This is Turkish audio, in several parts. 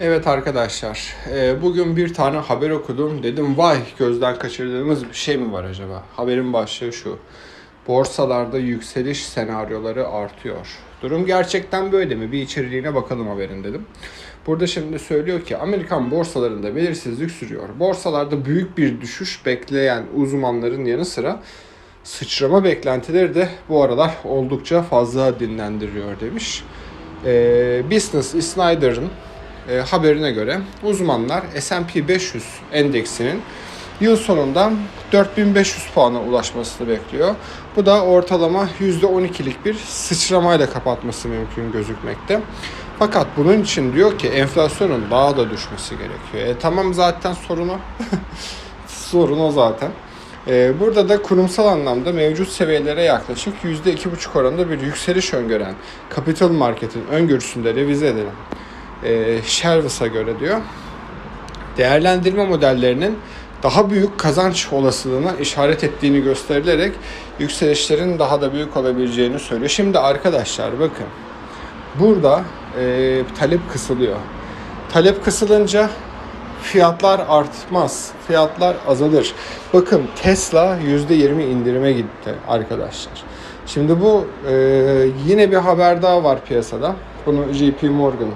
Evet arkadaşlar, e, bugün bir tane haber okudum. Dedim vay gözden kaçırdığımız bir şey mi var acaba? Haberin başlığı şu. Borsalarda yükseliş senaryoları artıyor. Durum gerçekten böyle mi? Bir içeriğine bakalım haberin dedim. Burada şimdi söylüyor ki Amerikan borsalarında belirsizlik sürüyor. Borsalarda büyük bir düşüş bekleyen uzmanların yanı sıra sıçrama beklentileri de bu aralar oldukça fazla dinlendiriyor demiş. Ee, Business Insider'ın e, haberine göre uzmanlar S&P 500 endeksinin yıl sonunda 4500 puana ulaşmasını bekliyor. Bu da ortalama %12'lik bir sıçramayla kapatması mümkün gözükmekte. Fakat bunun için diyor ki enflasyonun daha da düşmesi gerekiyor. E, tamam zaten sorunu sorun o zaten. Ee, Burada da kurumsal anlamda mevcut seviyelere yaklaşık %2,5 oranında bir yükseliş öngören Capital Market'in öngörüsünde revize edilen e, Shervis'a göre diyor değerlendirme modellerinin daha büyük kazanç olasılığına işaret ettiğini gösterilerek yükselişlerin daha da büyük olabileceğini söylüyor. Şimdi arkadaşlar bakın burada e, talep kısılıyor. Talep kısılınca fiyatlar artmaz, fiyatlar azalır. Bakın Tesla %20 indirime gitti arkadaşlar. Şimdi bu e, yine bir haber daha var piyasada. Bunu JP Morgan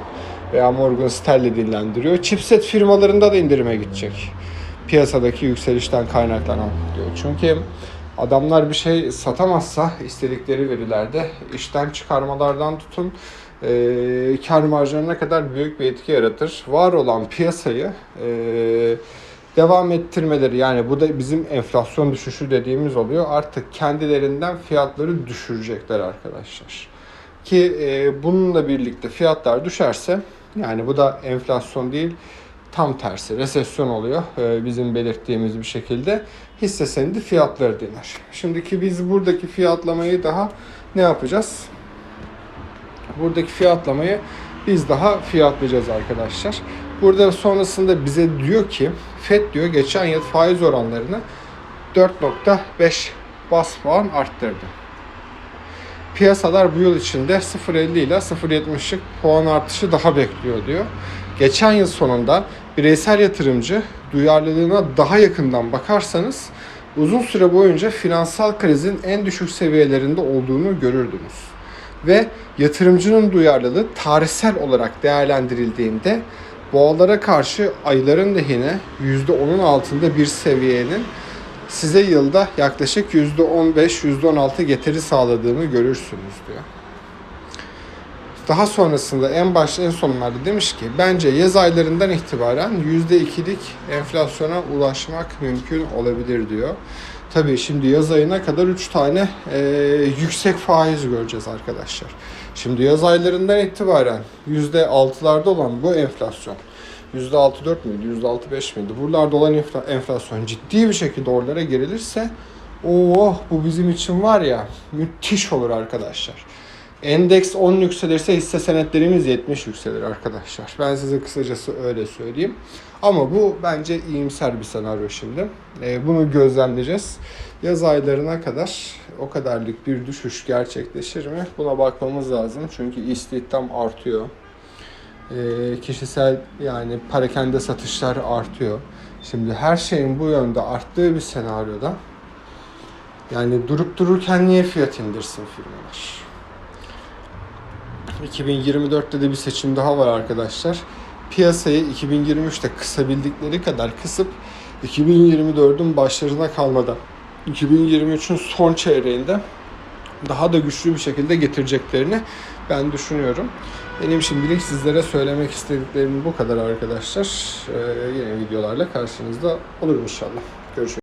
veya Morgan Stanley dillendiriyor. Chipset firmalarında da indirime gidecek. Piyasadaki yükselişten kaynaklanan diyor. Çünkü adamlar bir şey satamazsa istedikleri verilerde işten çıkarmalardan tutun e, kar marjlarına kadar büyük bir etki yaratır. Var olan piyasayı e, devam ettirmeleri yani bu da bizim enflasyon düşüşü dediğimiz oluyor. Artık kendilerinden fiyatları düşürecekler arkadaşlar. Ki e, bununla birlikte fiyatlar düşerse yani bu da enflasyon değil tam tersi resesyon oluyor e, bizim belirttiğimiz bir şekilde hisse senedi fiyatları diner. Şimdiki biz buradaki fiyatlamayı daha ne yapacağız? Buradaki fiyatlamayı biz daha fiyatlayacağız arkadaşlar. Burada sonrasında bize diyor ki FED diyor geçen yıl faiz oranlarını 4.5 bas puan arttırdı. Piyasalar bu yıl içinde 0.50 ile 0.70'lik puan artışı daha bekliyor diyor. Geçen yıl sonunda bireysel yatırımcı duyarlılığına daha yakından bakarsanız uzun süre boyunca finansal krizin en düşük seviyelerinde olduğunu görürdünüz. Ve yatırımcının duyarlılığı tarihsel olarak değerlendirildiğinde boğalara karşı ayların lehine %10'un altında bir seviyenin size yılda yaklaşık %15-%16 getiri sağladığını görürsünüz diyor. Daha sonrasında en başta en sonlarda demiş ki bence yaz aylarından itibaren %2'lik enflasyona ulaşmak mümkün olabilir diyor. Tabii şimdi yaz ayına kadar 3 tane e, yüksek faiz göreceğiz arkadaşlar. Şimdi yaz aylarından itibaren %6'larda olan bu enflasyon %6-4 müydü, %6-5 miydi? Buralarda olan enfla- enflasyon ciddi bir şekilde oralara gerilirse oh bu bizim için var ya müthiş olur arkadaşlar. Endeks 10 yükselirse hisse senetlerimiz 70 yükselir arkadaşlar. Ben size kısacası öyle söyleyeyim. Ama bu bence iyimser bir senaryo şimdi. Ee, bunu gözlemleyeceğiz. Yaz aylarına kadar o kadarlık bir düşüş gerçekleşir mi? Buna bakmamız lazım. Çünkü istihdam artıyor. Ee, kişisel yani parakende satışlar artıyor. Şimdi her şeyin bu yönde arttığı bir senaryoda yani durup dururken niye fiyat indirsin firmalar? 2024'te de bir seçim daha var arkadaşlar. Piyasayı 2023'te kısabildikleri kadar kısıp 2024'ün başlarına kalmadan 2023'ün son çeyreğinde daha da güçlü bir şekilde getireceklerini ben düşünüyorum. Benim şimdilik sizlere söylemek istediklerim bu kadar arkadaşlar. Ee, yine videolarla karşınızda olurum inşallah. Görüşürüz.